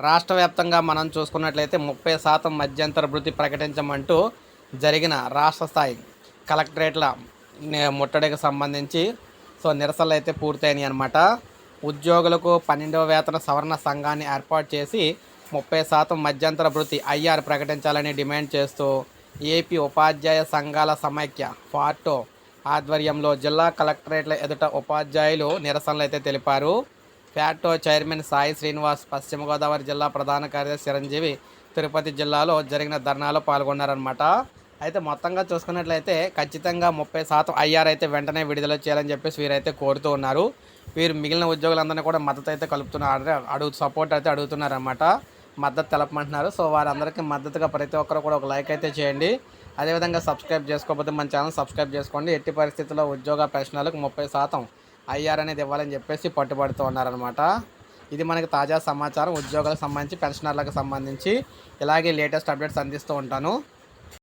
రాష్ట్ర వ్యాప్తంగా మనం చూసుకున్నట్లయితే ముప్పై శాతం మధ్యంతర వృద్ధి ప్రకటించమంటూ జరిగిన రాష్ట్ర స్థాయి కలెక్టరేట్ల ముట్టడికి సంబంధించి సో నిరసనలు అయితే పూర్తయినాయి అనమాట ఉద్యోగులకు పన్నెండవ వేతన సవరణ సంఘాన్ని ఏర్పాటు చేసి ముప్పై శాతం మధ్యంతర వృత్తి ఐఆర్ ప్రకటించాలని డిమాండ్ చేస్తూ ఏపీ ఉపాధ్యాయ సంఘాల సమైక్య ఫార్టో ఆధ్వర్యంలో జిల్లా కలెక్టరేట్ల ఎదుట ఉపాధ్యాయులు నిరసనలు అయితే తెలిపారు. ఫ్యాటో చైర్మన్ సాయి శ్రీనివాస్ పశ్చిమ గోదావరి జిల్లా ప్రధాన కార్యదర్శి చిరంజీవి తిరుపతి జిల్లాలో జరిగిన ధర్నాలో పాల్గొన్నారనమాట అయితే మొత్తంగా చూసుకున్నట్లయితే ఖచ్చితంగా ముప్పై శాతం ఐఆర్ అయితే వెంటనే విడుదల చేయాలని చెప్పేసి వీరైతే కోరుతూ ఉన్నారు. వీరు మిగిలిన ఉద్యోగులందరినీ కూడా మద్దతు అయితే కలుపుతున్నారు అడుగు సపోర్ట్ అయితే అడుగుతున్నారన్నమాట. మద్దతు తెలపమంటున్నారు. సో వారందరికీ మద్దతుగా ప్రతి ఒక్కరు కూడా ఒక లైక్ అయితే చేయండి. అదేవిధంగా సబ్స్క్రైబ్ చేసుకోకపోతే మన ఛానల్ సబ్స్క్రైబ్ చేసుకోండి. ఎట్టి పరిస్థితుల్లో ఉద్యోగ పెన్షనర్లకు ముప్పై శాతం ఐఆర్ అనేది ఇవ్వాలని చెప్పేసి పట్టుబడుతూ ఉన్నారనమాట ఇది మనకి తాజా సమాచారం. ఉద్యోగాలకు సంబంధించి పెన్షనర్లకు సంబంధించి ఇలాగే లేటెస్ట్ అప్డేట్స్ అందిస్తూ ఉంటాను.